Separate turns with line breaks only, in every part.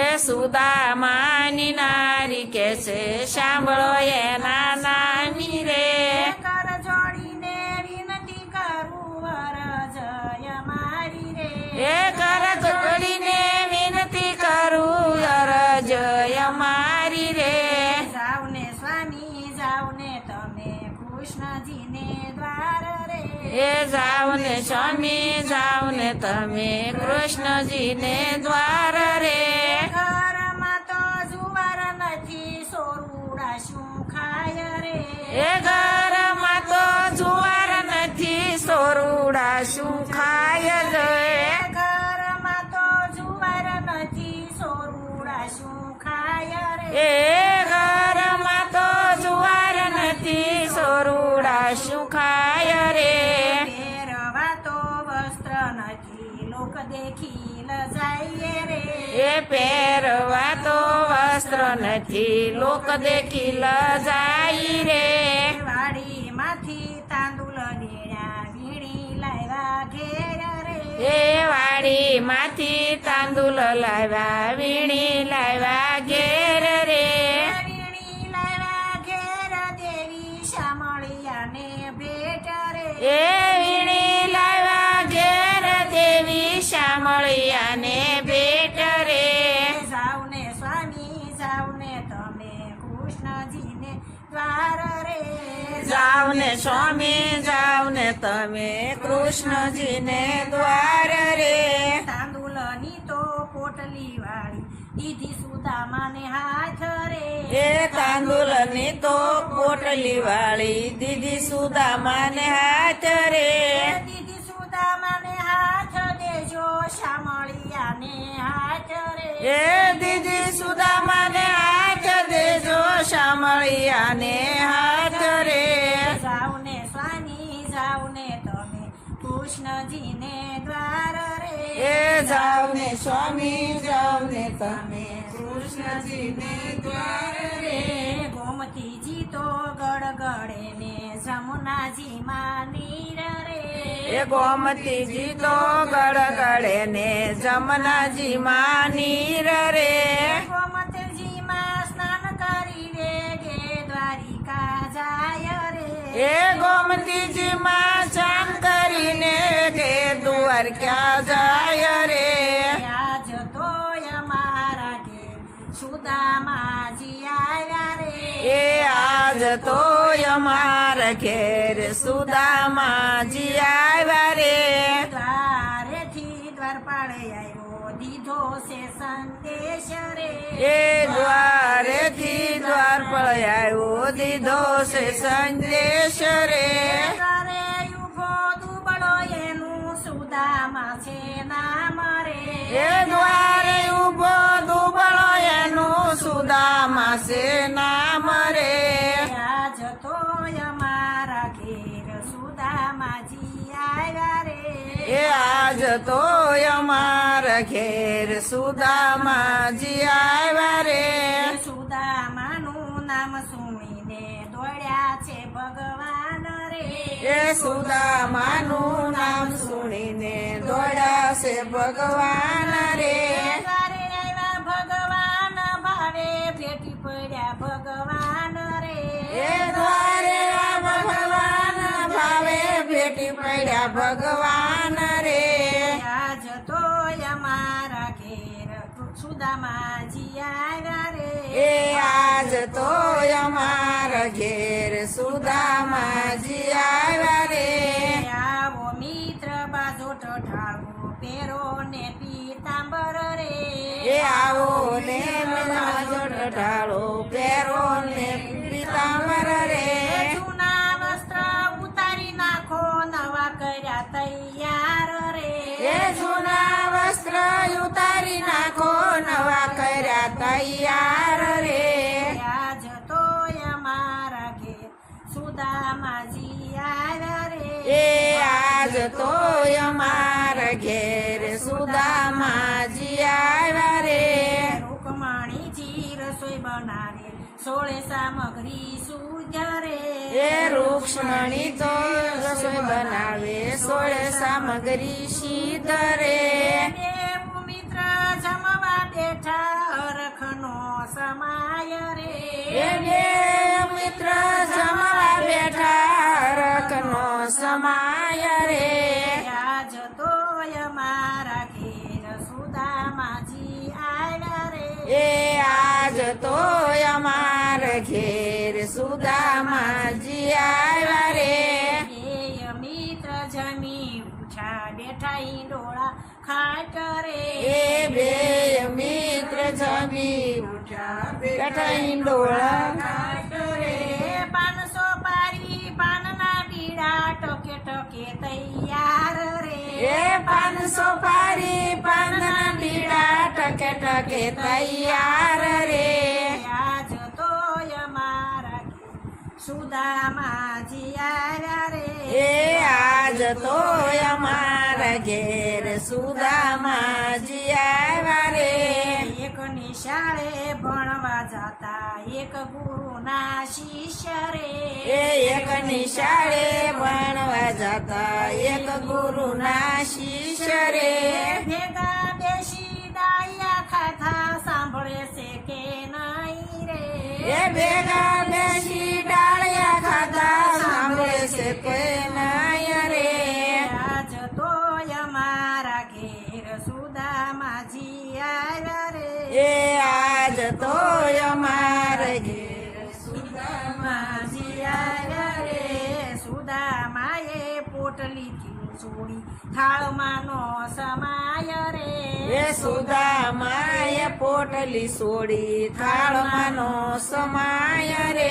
એ સુદામાની નારી કે છે સાંભળો એના
સ્વામી જાઓ ને તમે કૃષ્ણજીને દ્વાર રે. ઘરમાં તો જુવાર નથી સોરુડા શું ખાય રે?
એ ઘરમાં તો જુવાર નથી સોરુડા શું ખાય રે?
ઘરમાં તો જુવાર નથી સોરુડા શું ખાય રે? પહેરવા તો વસ્ત્ર નથી. લોક દેખી જાય રે. વાડીમાંથી તાંદુલ નીળ્યા વીણી લાવ્યા ઘેર રે.
એ વાડીમાંથી તાંદુલ લાવ્યા વીણી લાવ્યા ઘેર
જાવ ને સ્વામી જાવ ને તમે કૃષ્ણજીને દ્વાર રે. તાંદુલની તો પોટલી વાળી દીધી સુદામાને હાથ રે.
એ તાંદુલની તો પોટલી વાળી દીદી સુદામાને હાથ રે.
દીદી સુદામાને હાથ દેજો શામળિયાને હાથ રે.
એ દીદી સુદામાને હાથ દેજો શામળિયાને હાથ
કૃષ્ણજીને દ્વાર રે
એ જાવ ને સ્વામી જાવ ને તમે કૃષ્ણજીને દ્વાર રે
ગોમતીજી તો ગડગડે ને જમુનાજી માં નીર રે.
એ ગોમતીજી તો ગડગડે ને જમનાજી માં નીર રે
ગોમતીજી માં સ્નાન કરી રે ગે દ્વારિકા જાય રે.
એ ગોમતીજી માં ચાંદ કે દુવાર ક્યાં જાય રે?
આજ તો અમારા કે સુદામાજી આવ્યા રે.
એ આજ તો અમાર ઘેર સુદામાજી આવ્યા રે.
દ્વારેથી દ્વારપાળે આવ્યો દીધો છે સંદેશ રે.
એ દ્વારેથી દ્વાર પર આવ્યો દીધો છે સંદેશ રે.
દ્વારે ઊભો દુબળો એનું સુદામા છે નામ રે આજ તો અમારા ઘેર સુદામાજી આવ્યા રે.
એ આજ તો અમાર ઘેર સુદામાજી આવ્યા રે.
સુદામાનું નામ સુણીને દોડ્યા છે ભગવાન રે.
એ દોડ્યા છે ભગવાન રે.
દ્વારે આવ્યા ભગવાન ભાવે ભેટી પડ્યા ભગવાન રે.
એ દ્વારે ભગવાન ભાવે ભેટી પડ્યા ભગવાન રે.
આજ તો અમારા ઘેર સુદામાજી આવ્યા રે.
એ આજ તો અમારા ઘેર સુદામાજી આવ્યા
પેરો ને પીતાંબર રે.
એ આવો ને માજો ઢાળો પેરો ને પીતાંબર રે.
જૂના વસ્ત્ર ઉતારી નાખો નવા કર્યા તૈયાર રે.
એ જૂના વસ્ત્ર ઉતારી નાખો નવા કર્યા તૈયાર રે.
આજ તો અમારા ઘેર સુદામાજી આવ્યા રે.
આજ તો અમાર ઘેર સુદામાજી આવ્યા રે.
રૂકમાણીજી રસોઈ બનાવે સોળે સામગ્રી સુજ રે
એ રૂક્ષ્મણી તો રસોઈ બનાવે સોળે સામગ્રી સિદ્ધ રે
મિત્ર જમવા બેઠા અરખનો સમાય રે. અમાર ઘેર સુદામાજી આવ્યા રે
એ
મિત્ર જમી ઉઠા બેઠા ઈંડોળા ખાટ રે
એ બે મિત્ર જમી ઉઠ્યા બેઠા ઈંડોળા
ખાટ રે પાનસો પારી પાનના બીડા ટકે ટકે તૈયાર રે
એ પાનસો પારી પાનના બીડા ટકે ટકે તૈયાર રે
આવ્યા રે
એ આજ તો અમારા ઘેર સુદામા આવ્યા રે
એક નિશાળે ભણવા જાતા એક ગુરુના શિષ્ય રે
એ એક નિશાળે ભણવા જતા એક ગુરુના શિષ્ય રે
ભેગા બેસી દાયા ખાતા સાંભળે છે કે નહીં રે.
એ ભેગા બેસી
પોટલી થાળમાં થાળમાંનો સમાય રે.
એ સુદામાએ પોટલી સોડી થાળમાંનો સમાય રે.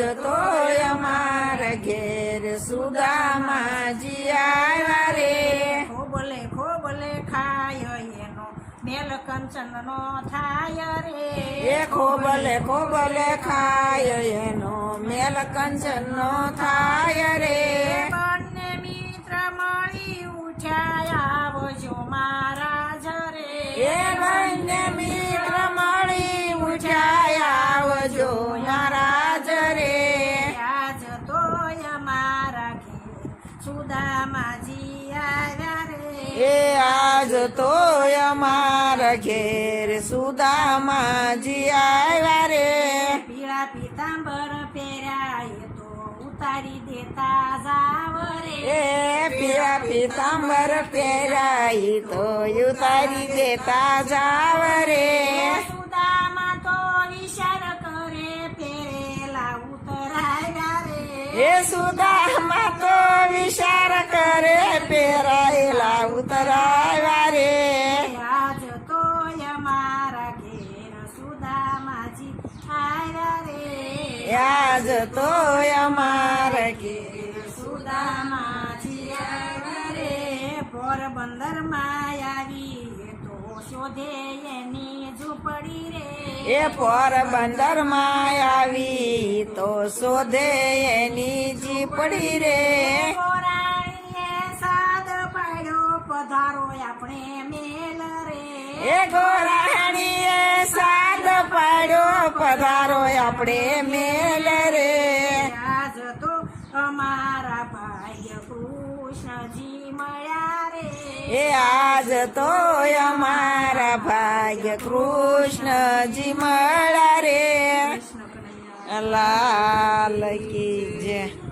આજ તો અમાર ઘેર સુદામાજી આવ્યા રે. ખોબલે ખોબલે ખાય એનો મેલ કંચન નો થાય રે.
એ ખોબલે ખોબલે ખાય એનો મેલ કંચન નો થાય રે.
તો અમારા ઘેર સુદામાજી આવ્યા રે. પીળા પીતાંબર પહેર્યા એ તો ઉતારી દેતા જાવ રે
એ પીળા પીતાંબર પહેરાઈ તો ઉતારી દેતા જાવ રે
સુદામાં તો
વિચાર કરે પહેરાયેલા ઉતરાવ્યા રે
આજ તો અમારા ઘેર સુદામાજી આવ્યા રે
આજ તો અમારા ઘેર
સુદામાજી આવ્યા રે પોરબંદરમાં આવી શોધે એની ઝૂંપડી રે.
એ પોરબંદરમાં આવી તો શોધે એની જીપડી રે
સાદ પાડ્યો પધારો આપણે મેલ રે.
એ ગોરાણીએ સાદ પાડ્યો પધારો આપણે મેલ રે.
અમારા ભાગ્ય કૃષ્ણજી મળ્યા રે.
એ આજ તો અમારા ભાગ્ય કૃષ્ણજી મળ્યા રે. લાલ કી જય.